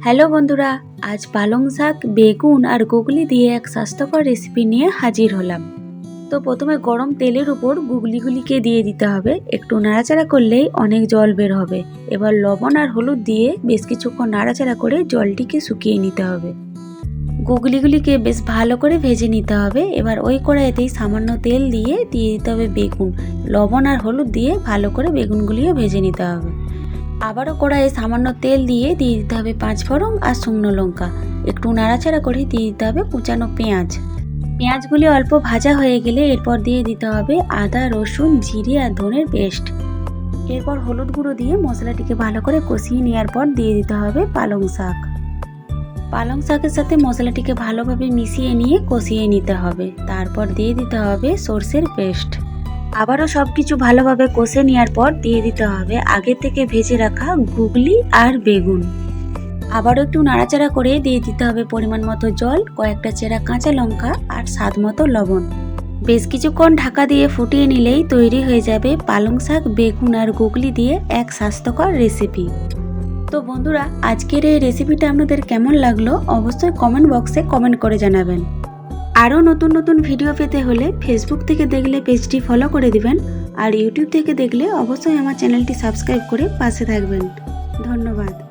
Hello বন্ধুরা, আজ পালং শাক, বেগুন আর গুগলি দিয়ে এক স্বাস্থ্যকর রেসিপি নিয়ে হাজির হলাম। তো প্রথমে গরম তেলের উপর গুগলিগুলিকে দিয়ে দিতে হবে। একটু নাড়াচাড়া করলেই অনেক জল বের হবে। এবার লবণ আর হলুদ দিয়ে বেশ কিছুক্ষণ নাড়াচাড়া করে জলটিকে শুকিয়ে নিতে হবে। গুগলিগুলিকে বেশ ভালো করে ভেজে নিতে হবে। এবার ওই কড়াইতেই সামান্য তেল দিয়ে দিয়ে দিতে হবে বেগুন। লবণ আর হলুদ দিয়ে ভালো করে বেগুনগুলিও ভেজে নিতে হবে। আবারও কড়াইয়ে সামান্য তেল দিয়ে দিয়ে দিতে হবে পাঁচ ফোড়ন আর শুকনো লঙ্কা। একটু নাড়াচাড়া করে দিয়ে দিতে হবে কুচানো পেঁয়াজ। পেঁয়াজগুলি অল্প ভাজা হয়ে গেলে এরপর দিয়ে দিতে হবে আদা, রসুন, জিরে আর ধনের পেস্ট। এরপর হলুদ গুঁড়ো দিয়ে মশলাটিকে ভালো করে কষিয়ে নেওয়ার পর দিয়ে দিতে হবে পালং শাক। পালং শাকের সাথে মশলাটিকে ভালোভাবে মিশিয়ে নিয়ে কষিয়ে নিতে হবে। তারপর দিয়ে দিতে হবে সর্ষের পেস্ট। আবারও সব কিছু ভালোভাবে কষে নেওয়ার পর দিয়ে দিতে হবে আগে থেকে ভেজে রাখা গুগলি আর বেগুন। আবারও একটু নাড়াচাড়া করে দিয়ে দিতে হবে পরিমাণ মতো জল, কয়েকটা চেরা কাঁচা লঙ্কা আর স্বাদ মতো লবণ। বেশ কিছুক্ষণ ঢাকা দিয়ে ফুটিয়ে নিলেই তৈরি হয়ে যাবে পালং শাক, বেগুন আর গুগলি দিয়ে এক স্বাস্থ্যকর রেসিপি। তো বন্ধুরা, আজকের এই রেসিপিটা আপনাদের কেমন লাগল অবশ্যই কমেন্ট বক্সে কমেন্ট করে জানাবেন। আরও নতুন নতুন ভিডিও পেতে হলে ফেসবুক থেকে দেখলে পেজটি ফলো করে দিবেন আর ইউটিউব থেকে দেখলে অবশ্যই আমার চ্যানেলটি সাবস্ক্রাইব করে পাশে থাকবেন। ধন্যবাদ।